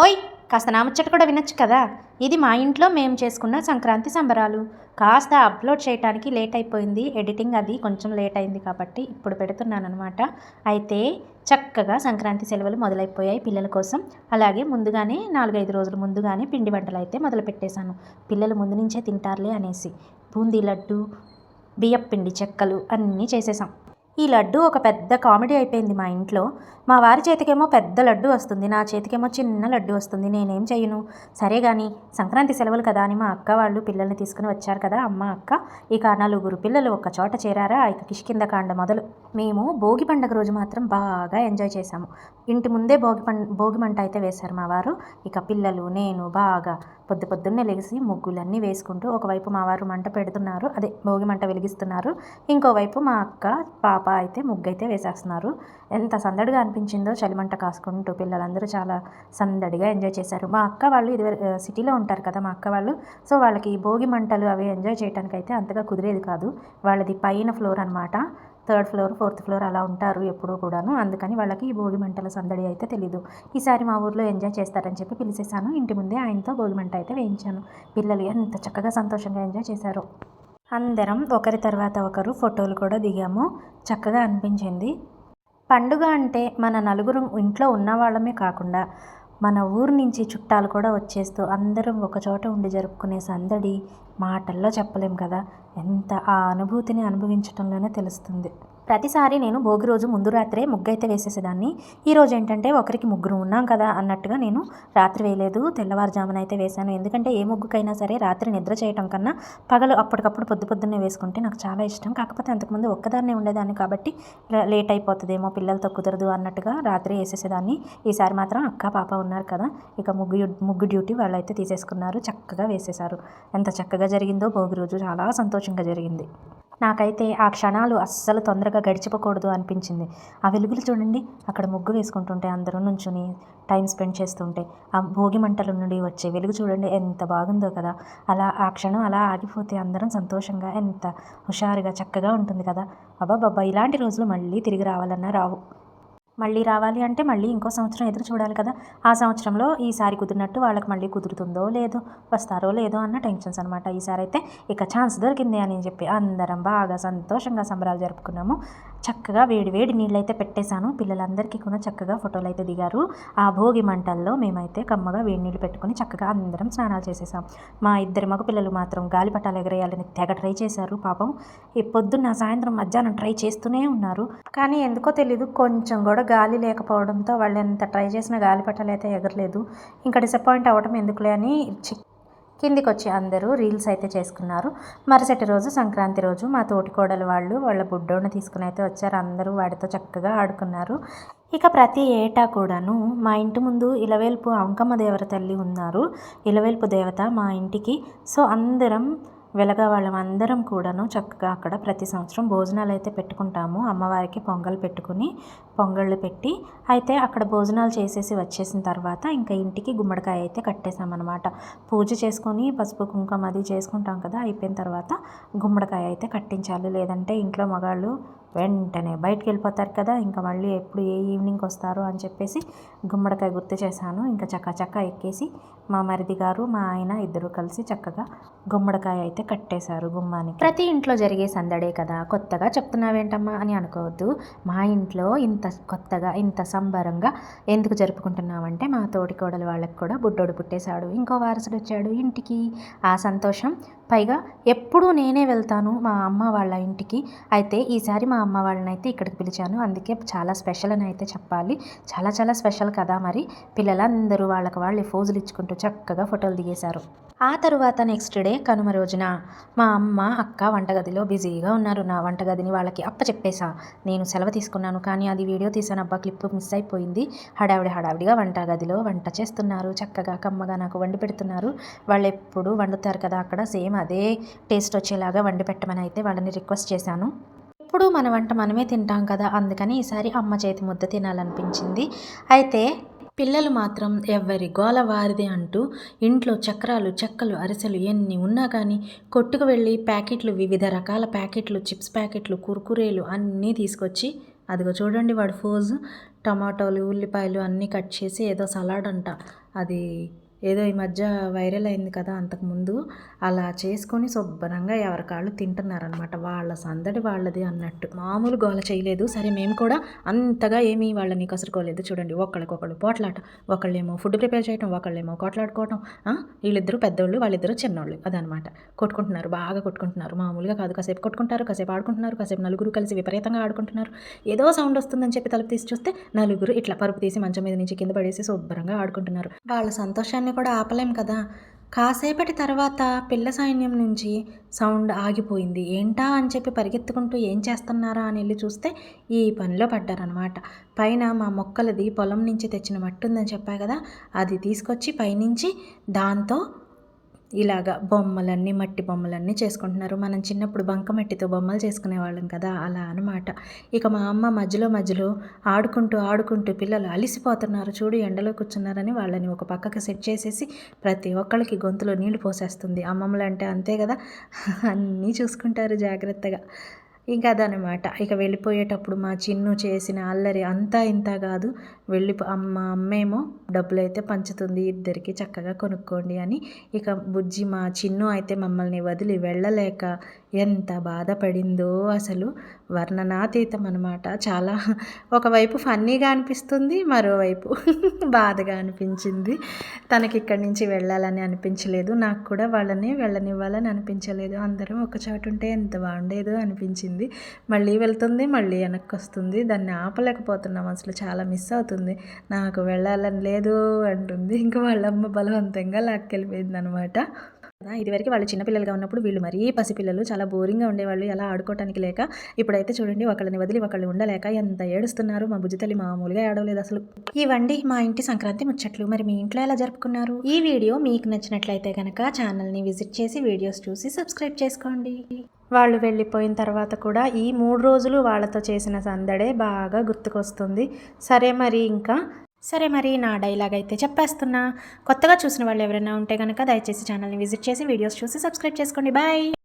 ఓయ్ కాస్త నామచ్చట కూడా వినొచ్చు కదా. ఇది మా ఇంట్లో మేము చేసుకున్న సంక్రాంతి సంబరాలు. కాస్త అప్లోడ్ చేయడానికి లేట్ అయిపోయింది. ఎడిటింగ్ అది కొంచెం లేట్ అయింది కాబట్టి ఇప్పుడు పెడుతున్నాను అనమాట అయితే చక్కగా సంక్రాంతి సెలవులు మొదలైపోయాయి పిల్లల కోసం. అలాగే ముందుగానే నాలుగైదు రోజులు ముందుగానే పిండి వంటలు అయితే మొదలు పెట్టేశాను. పిల్లలు ముందు నుంచే తింటారులే అనేసి. బూందీ లడ్డు బియ్యపిండి చెక్కలు అన్నీ చేసేసాం ఈ లడ్డు ఒక పెద్ద కామెడీ అయిపోయింది మా ఇంట్లో. మా వారి చేతికేమో పెద్ద లడ్డు వస్తుంది నా చేతికేమో చిన్న లడ్డు వస్తుంది నేనేం చేయను సరే కానీ సంక్రాంతి సెలవులు కదా అని మా అక్క వాళ్ళు పిల్లల్ని తీసుకుని వచ్చారు కదా అమ్మ అక్క. ఇక నలుగురు పిల్లలు ఒక చోట చేరారా? ఇక కిష్కింద కాండ మొదలు. మేము భోగి పండగ రోజు మాత్రం బాగా ఎంజాయ్ చేశాము. ఇంటి ముందే భోగి పం భోగి మంట అయితే వేశారు మా వారు. ఇక పిల్లలు నేను బాగా పొద్దు పొద్దున్నే లెగిసి ముగ్గులన్నీ వేసుకుంటూ ఒకవైపు మా వారు మంట పెడుతున్నారు. అదే భోగి మంట వెలిగిస్తున్నారు. ఇంకోవైపు మా అక్క పాప అయితే ముగ్గు అయితే వేసేస్తున్నారు. ఎంత సందడిగా అనిపించిందో చలిమంట కాసుకుంటూ పిల్లలందరూ చాలా సందడిగా ఎంజాయ్ చేశారు. మా అక్క వాళ్ళు ఇది సిటీలో ఉంటారు కదా మా అక్క వాళ్ళు. సో వాళ్ళకి ఈ భోగి మంటలు అవి ఎంజాయ్ చేయడానికి అయితే అంతగా కుదిరేది కాదు. వాళ్ళది పైన ఫ్లోర్ అనమాట థర్డ్ ఫ్లోర్ ఫోర్త్ ఫ్లోర్ అలా ఉంటారు ఎప్పుడూ కూడాను. అందుకని వాళ్ళకి ఈ భోగి మంటల సందడి అయితే తెలీదు. ఈసారి మా ఊర్లో ఎంజాయ్ చేస్తారని చెప్పి పిలిచేశాను. ఇంటి ముందే ఆయనతో భోగి మంట అయితే వేయించాను. పిల్లలు ఎంత చక్కగా సంతోషంగా ఎంజాయ్ చేశారు. అందరం ఒకరి తర్వాత ఒకరు ఫోటోలు కూడా దిగాము. చక్కగా అనిపించింది. పండుగ అంటే మన నలుగురు ఇంట్లో ఉన్న వాళ్ళమే కాకుండా మన ఊరు నుంచి చుట్టాలు కూడా వచ్చేస్తూ అందరం ఒక చోట ఉండి జరుపుకునే సందడి మాటల్లో చెప్పలేం కదా? ఎంత ఆ అనుభూతిని అనుభవించడంలోనే తెలుస్తుంది. ప్రతిసారి నేను భోగి రోజు ముందు రాత్రే ముగ్గు అయితే వేసేసేదాన్ని ఈరోజు ఏంటంటే ఒకరికి ముగ్గురు ఉన్నాం కదా అన్నట్టుగా నేను రాత్రి వేయలేదు తెల్లవారుజామున అయితే వేశాను. ఎందుకంటే ఏ ముగ్గుకైనా సరే రాత్రి నిద్ర చేయటం కన్నా పగలు అప్పటికప్పుడు పొద్దు పొద్దున్నే వేసుకుంటే నాకు చాలా ఇష్టం. కాకపోతే అంతకుముందు ఒక్కదాన్నే ఉండేదాన్ని కాబట్టి లేట్ అయిపోతుందేమో పిల్లలతో కుదరదు అన్నట్టుగా రాత్రి వేసేసేదాన్ని. ఈసారి మాత్రం అక్క పాప ఉన్నారు కదా ఇక ముగ్గు ముగ్గు డ్యూటీ వాళ్ళు అయితే తీసేసుకున్నారు. చక్కగా వేసేశారు. ఎంత చక్కగా జరిగిందో భోగి రోజు చాలా సంతోషంగా జరిగింది. నాకైతే ఆ క్షణాలు అస్సలు తొందరగా గడిచిపోకూడదు అనిపించింది. ఆ వెలుగులు చూడండి అక్కడ ముగ్గు వేసుకుంటుంటే అందరూ నుంచుని టైం స్పెండ్ చేస్తుంటే ఆ భోగి మంటల నుండి వచ్చే వెలుగు చూడండి ఎంత బాగుందో కదా. అలా ఆ క్షణం అలా ఆగిపోతే అందరం సంతోషంగా ఎంత హుషారుగా చక్కగా ఉంటుంది కదా. అబ్బాబ్బా ఇలాంటి రోజులు మళ్ళీ తిరిగి రావాలన్నా రావు. మళ్ళీ రావాలి అంటే మళ్ళీ ఇంకో సంవత్సరం ఎదురు చూడాలి కదా. ఆ సంవత్సరంలో ఈసారి కుదిరినట్టు వాళ్ళకి మళ్ళీ కుదురుతుందో లేదో వస్తారో లేదో అన్న టెన్షన్స్ అనమాట ఈసారి అయితే ఇక ఛాన్స్ దొరికింది అని చెప్పి అందరం బాగా సంతోషంగా సంబరాలు జరుపుకున్నాము. చక్కగా వేడి వేడి నీళ్ళు అయితే పెట్టేశాను. పిల్లలందరికీ కూడా చక్కగా ఫోటోలు అయితే దిగారు. ఆ భోగి మంటల్లో మేమైతే కమ్మగా వేడి నీళ్ళు పెట్టుకొని చక్కగా అందరం స్నానాలు చేసేసాం మా ఇద్దరు మగ పిల్లలు మాత్రం గాలిపటాలు ఎగరేయాలని తెగ ట్రై చేశారు పాపం. ఈ పొద్దున్న సాయంత్రం మధ్యాహ్నం ట్రై చేస్తూనే ఉన్నారు. కానీ ఎందుకో తెలీదు కొంచెం కూడా గాలి లేకపోవడంతో వాళ్ళు ఎంత ట్రై చేసినా గాలిపటాలు అయితే ఎగరలేదు. ఇంకా డిసప్పాయింట్ అవ్వడం ఎందుకులే అని కిందికి వచ్చి అందరూ రీల్స్ అయితే చేసుకున్నారు. మరుసటి రోజు సంక్రాంతి రోజు మా తోటికోడలు వాళ్ళు వాళ్ళ బుడ్డోని తీసుకుని అయితే వచ్చారు. అందరూ వాడితో చక్కగా ఆడుకున్నారు. ఇక ప్రతి ఏటా కూడాను మా ఇంటి ముందు ఇలవేల్పు అంకమ్మ దేవర తల్లి ఉన్నారు. ఇలవేల్పు దేవత మా ఇంటికి. సో అందరం వెలగ వాళ్ళం అందరం కూడాను చక్కగా అక్కడ ప్రతి సంవత్సరం భోజనాలు అయితే పెట్టుకుంటాము. అమ్మవారికి పొంగల్ పెట్టుకుని పొంగళ్ళు పెట్టి అయితే అక్కడ భోజనాలు చేసేసి వచ్చేసిన తర్వాత ఇంకా ఇంటికి గుమ్మడికాయ అయితే కట్టేసామన్నమాట. పూజ చేసుకొని పసుపు కుంకుమ అది చేసుకుంటాం కదా అయిపోయిన తర్వాత గుమ్మడికాయ అయితే కట్టించాలి. లేదంటే ఇంట్లో మగాళ్ళు వెంటనే బయటకు వెళ్ళిపోతారు కదా ఇంకా మళ్ళీ ఎప్పుడు ఏ ఈవినింగ్ వస్తారు అని చెప్పేసి గుమ్మడికాయ గుర్తు చేశాను. ఇంకా చక్క చక్క ఎక్కేసి మా మరిది గారు మా ఆయన ఇద్దరు కలిసి చక్కగా గుమ్మడికాయ అయితే కట్టేశారు గుమ్మానికి. ప్రతి ఇంట్లో జరిగే సందడే కదా కొత్తగా చెప్తున్నావేంటమ్మా అని అనుకోవద్దు. మా ఇంట్లో ఇంత కొత్తగా ఇంత సంబరంగా ఎందుకు జరుపుకుంటున్నామంటే మా తోటి కోడలు వాళ్ళకి కూడా బుడ్డోడు పుట్టేశాడు ఇంకో వారసుడు వచ్చాడు ఇంటికి. ఆ సంతోషం పైగా ఎప్పుడూ నేనే వెళ్తాను మా అమ్మ వాళ్ళ ఇంటికి. అయితే ఈసారి మా అమ్మ వాళ్ళని అయితే ఇక్కడికి పిలిచాను. అందుకే చాలా స్పెషల్ అని అయితే చెప్పాలి. చాలా చాలా స్పెషల్ కదా మరి. పిల్లలందరూ వాళ్ళకి వాళ్ళు ఫోజులు ఇచ్చుకుంటూ చక్కగా ఫోటోలు దిగేశారు. ఆ తరువాత నెక్స్ట్ డే కనుమ రోజున మా అమ్మ అక్క వంటగదిలో బిజీగా ఉన్నారు. నా వంటగదిని వాళ్ళకి అప్ప చెప్పేశా. నేను సెలవు తీసుకున్నాను కానీ అది వీడియో తీసాను అబ్బా క్లిప్ మిస్ అయిపోయింది. హడావిడి హడావిడిగా వంటగదిలో వంట చేస్తున్నారు. చక్కగా కమ్మగా నాకు వండి పెడుతున్నారు. వాళ్ళు ఎప్పుడు వండుతారు కదా అక్కడ సేమ్ అదే టేస్ట్ వచ్చేలాగా వండి పెట్టమని అయితే వాళ్ళని రిక్వెస్ట్ చేశాను. ఎప్పుడు మన వంట మనమే తింటాం కదా అందుకని ఈసారి అమ్మ చేతి ముద్ద తినాలనిపించింది. అయితే పిల్లలు మాత్రం ఎవరి గోల వారిదే అంటూ ఇంట్లో చక్రాలు చెక్కలు అరిసెలు ఎన్ని ఉన్నా కానీ కొట్టుకు వెళ్ళి ప్యాకెట్లు వివిధ రకాల ప్యాకెట్లు చిప్స్ ప్యాకెట్లు కుర్కురేలు అన్నీ తీసుకొచ్చి అదిగో చూడండి వాడు ఫోజు టమాటోలు ఉల్లిపాయలు అన్నీ కట్ చేసి ఏదో సలాడ్ అంట. అది ఏదో ఈ మధ్య వైరల్ అయింది కదా అంతకుముందు అలా చేసుకొని శుభ్రంగా ఎవరికాళ్ళు తింటున్నారనమాట వాళ్ళ సందడి వాళ్ళది అన్నట్టు. మామూలు గోల చేయలేదు. సరే మేము కూడా అంతగా ఏమీ వాళ్ళని కసురుకోలేదు. చూడండి ఒకళ్ళకొకళ్ళు పోట్లాట. ఒకళ్ళేమో ఫుడ్ ప్రిపేర్ చేయటం ఒకళ్ళేమో కొట్లాడుకోవటం. వీళ్ళిద్దరూ పెద్దోళ్ళు వాళ్ళిద్దరూ చిన్నోళ్ళు అదనమాట కొట్టుకుంటున్నారు బాగా కొట్టుకుంటున్నారు. మామూలుగా కాదు. కాసేపు కొట్టుకుంటారు కాసేపు ఆడుకుంటున్నారు కాసేపు నలుగురు కలిసి విపరీతంగా ఆడుకుంటున్నారు. ఏదో సౌండ్ వస్తుందని చెప్పి తలుపు తీసి చూస్తే నలుగురు ఇట్లా పరుపు తీసి మంచం మీద నుంచి కింద పడేసి శుభ్రంగా ఆడుకుంటున్నారు. వాళ్ళ సంతోషాన్ని కూడా ఆపలేం కదా? కాసేపటి తర్వాత పిల్ల సైన్యం నుంచి సౌండ్ ఆగిపోయింది. ఏంటా అని చెప్పి పరిగెత్తుకుంటూ ఏం చేస్తున్నారా అని వెళ్ళి చూస్తే ఈ పనిలో పడ్డారనమాట పైన మా మొక్కలది పొలం నుంచి తెచ్చిన మట్టి ఉందని చెప్పా కదా? అది తీసుకొచ్చి పైనుంచి దాంతో ఇలాగా బొమ్మలన్నీ మట్టి బొమ్మలన్నీ చేసుకుంటున్నారు. మనం చిన్నప్పుడు బంకమట్టితో బొమ్మలు చేసుకునేవాళ్ళం కదా అలా అనమాట ఇక మా అమ్మ మధ్యలో మధ్యలో ఆడుకుంటూ ఆడుకుంటూ పిల్లలు అలిసిపోతున్నారు. చూడు ఎండలో కూర్చున్నారని వాళ్ళని ఒక పక్కకి సెట్ చేసేసి ప్రతి ఒక్కళ్ళకి గొంతులో నీళ్ళు పోసేస్తుంది. అమ్మమ్మలు అంటే అంతే కదా అన్నీ చూసుకుంటారు జాగ్రత్తగా. ఇంకా అదనమాట ఇక వెళ్ళిపోయేటప్పుడు మా చిన్ను చేసిన అల్లరి అంతా ఇంత కాదు. వెళ్ళిపో అమ్మ అమ్మేమో డబ్బులు అయితే పంచుతుంది ఇద్దరికి చక్కగా కొనుక్కోండి అని. ఇక బుజ్జి మా చిన్ను అయితే మమ్మల్ని వదిలి వెళ్ళలేక ఎంత బాధపడిందో అసలు. వర్ణనాతీతం అనమాట చాలా ఒకవైపు ఫన్నీగా అనిపిస్తుంది మరోవైపు బాధగా అనిపించింది. తనకి ఇక్కడి నుంచి వెళ్ళాలని అనిపించలేదు. నాకు కూడా వాళ్ళని వెళ్ళనివ్వాలని అనిపించలేదు. అందరం ఒక చోటు ఉంటే ఎంత బాగుండేదో అనిపించింది. మళ్ళీ వెళ్తుంది మళ్ళీ వెనక్కి వస్తుంది. దాన్ని ఆపలేకపోతున్నాం. అసలు చాలా మిస్ అవుతుంది. నాకు వెళ్ళాలని లేదు అంటుంది. ఇంకా వాళ్ళమ్మ బలవంతంగా లాక్కెళ్ళిపోయింది అనమాట ఇదివరకు వాళ్ళు చిన్నపిల్లలుగా ఉన్నప్పుడు వీళ్ళు మరీ పసిపిల్లలు చాలా బోరింగ్గా ఉండేవాళ్ళు. ఎలా ఆడుకోవటానికి లేక ఇప్పుడైతే చూడండి ఒకళ్ళని వదిలి ఒకళ్ళు ఉండలేక ఎంత ఏడుస్తున్నారు. మా బుజ్జితల్లి మామూలుగా ఏడవలేదు అసలు. ఇవండి మా ఇంటి సంక్రాంతి ముచ్చట్లు. మరి మీ ఇంట్లో ఎలా జరుపుకున్నారు? ఈ వీడియో మీకు నచ్చినట్లయితే కనుక ఛానల్ని విజిట్ చేసి వీడియోస్ చూసి సబ్స్క్రైబ్ చేసుకోండి. వాళ్ళు వెళ్ళిపోయిన తర్వాత కూడా ఈ మూడు రోజులు వాళ్ళతో చేసిన సందడే బాగా గుర్తుకొస్తుంది. సరే మరి ఇంకా సరే మరి నా డైలాగ్ అయితే చెప్పేస్తున్నా. కొత్తగా చూసిన వాళ్ళు ఎవరైనా ఉంటే కనుక దయచేసి ఛానల్ని విజిట్ చేసి వీడియోస్ చూసి సబ్స్క్రైబ్ చేసుకోండి. బాయ్!